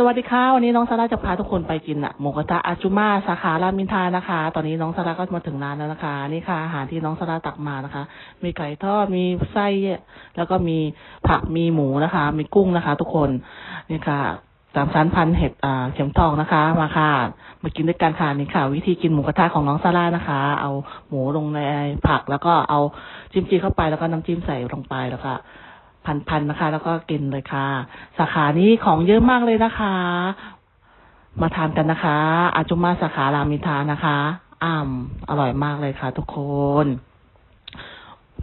สวัสดีค่ะวันนี้น้องซาร่าจะพาทุกคนไปกินอะหมูกระทะอาจุมาสาขารามอินทานะคะ ตอนนี้น้องซาร่าก็มาถึงร้านแล้วนะคะ นี่ค่ะอาหารที่น้องซาร่าตักมานะคะ มีไก่ทอดมีไส้แล้วก็มีผักมีหมูนะคะ มีกุ้งนะคะ ทุกคนนี่ค่ะสามชั้นพันเห็ดอ่าเข็มทองนะคะ มาค่ะมากินด้วยกันค่ะนี่ค่ะ วิธีกินหมูกระทะของน้องซาร่านะคะ เอาหมูลงในผักแล้วก็เอาจิ้มจีเข้าไปแล้วก็น้ำจิ้มใส่ลงไปแล้วก็ พันๆนะคะ แล้วก็กินเลยค่ะ สาขานี้ของเยอะมากเลยนะคะ มาทานกันนะคะ อาจุมาสาขารามินทานะคะอ่ำอร่อยมากเลยค่ะ ทุกคน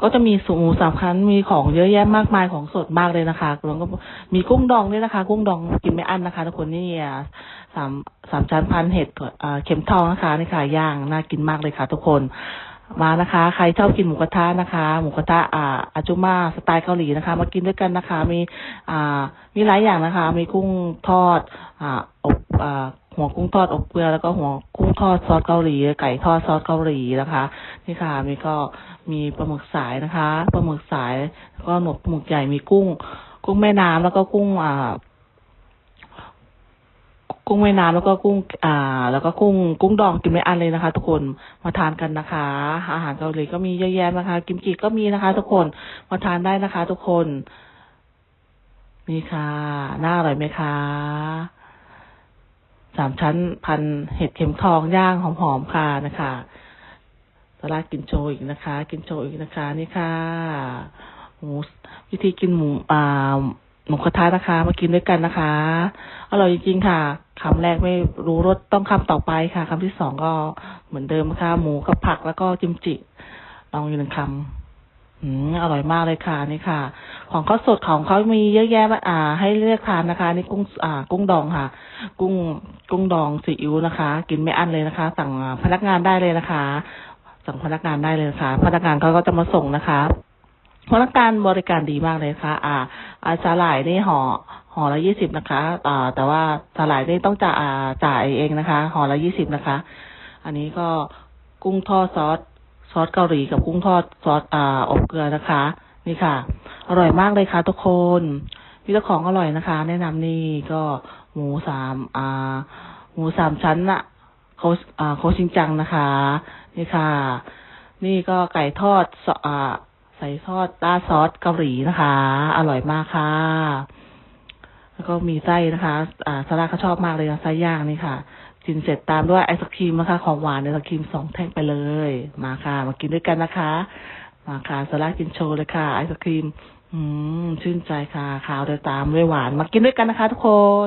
ก็จะมีสูหมูสามชั้นมีของเยอะแยะมากมายของสดมากเลยนะคะแล้วก็มีกุ้งดองด้วยนะคะ กุ้งดองกินไม่อั้นนะคะ ทุกคนนี่อะสามสามชั้นพันเห็ดเข็มทองนะคะนี่ค่ะย่างน่ากินมากเลยค่ะ ทุกคน มานะคะ ใครชอบกินหมูกระทะนะคะ หมูกระทะอ่าอาจุมาสไตล์เกาหลีนะคะ มากินด้วยกันนะคะ มีอ่ามีหลายอย่างนะคะ มีกุ้งทอดอ่าอบอ่าหัวกุ้งทอดอบเกลือแล้วก็หัวกุ้งทอดซอสเกาหลีไก่ทอดซอสเกาหลีนะคะ นี่ค่ะมีก็มีปลาหมึกสายนะคะปลาหมึกสายแล้วก็หนวดหมึกใหญ่มีกุ้ง กุ้งแม่น้ำแล้วก็กุ้งอ่า กุ้งแม่น้ำแล้วก็กุ้งอ่า แล้วก็กุ้งกุ้งดองกินไม่อันเลยนะคะ ทุกคนมาทานกันนะคะ อาหารเกาหลีก็มีเยอะแยะนะคะ กิมจิก็มีนะคะ ทุกคนมาทานได้นะคะ ทุกคนนี่ค่ะน่าอร่อยไหมคะสามชั้นพันเห็ดเข็มทองย่างหอมๆค่ะนะคะตลาดกินโชว์อีกนะคะ กินโชว์อีกนะคะ นี่ค่ะหมูวิธีกินหมูอ่า หมูกระทะนะคะ มากินด้วยกันนะคะ อร่อยจริงๆค่ะคำแรกไม่รู้รสต้องคำต่อไปค่ะคำที่สองก็เหมือนเดิมนะคะหมูกับผักแล้วก็กิมจิ ลองอยู่หนึ่งคำอืมอร่อยมากเลยค่ะนี่ค่ะ ของเขาสดของเขามีเยอะแยะมาอ่า ให้เลือกทานนะคะ นี่กุ้งอ่า กุ้งดองค่ะ กุ้งกุ้งดองซีอิ๊วนะคะ กินไม่อั้นเลยนะคะ สั่งพนักงานได้เลยนะคะ สั่งพนักงานได้เลยนะคะพนักงานเขาก็จะมาส่งนะคะพนักงานบริการดีมากเลยค่ะ อ่า อาสาหร่ายนี่ห่อห่อละยี่สิบนะคะอ่าแต่ว่าสาหร่ายนี่ต้องจ่ายอ่าจ่ายเองนะคะห่อละยี่สิบนะคะ อันนี้ก็กุ้งทอดซอสซอสเกาหลีกับกุ้งทอดซอสอ่าอบเกลือนะคะ นี่ค่ะ อร่อยมากเลยค่ะทุกคนมีเจ้าของอร่อยนะคะ แนะนำนี่ก็หมูสามอ่า หมูสามชั้นอะโคชอ่าโคชิงจังนะคะ นี่ค่ะ นี่ก็ไก่ทอดซออ่า ใส่ทอดราซอสเกาหลีนะคะ อร่อยมากค่ะ แล้วก็มีไส้นะคะ อ่าซาร่าเขาชอบมากเลยนะไส้ย่างนี่ค่ะกินเสร็จตามด้วยไอศครีมนะคะของหวานไอศครีมสองแท่งไปเลย มาค่ะ มากินด้วยกันนะคะ มาค่ะซาร่ากินโชว์เลยค่ะ ไอศครีม อืมชื่นใจค่ะขาวเดียวตามด้วยหวาน มากินด้วยกันนะคะ ทุกคน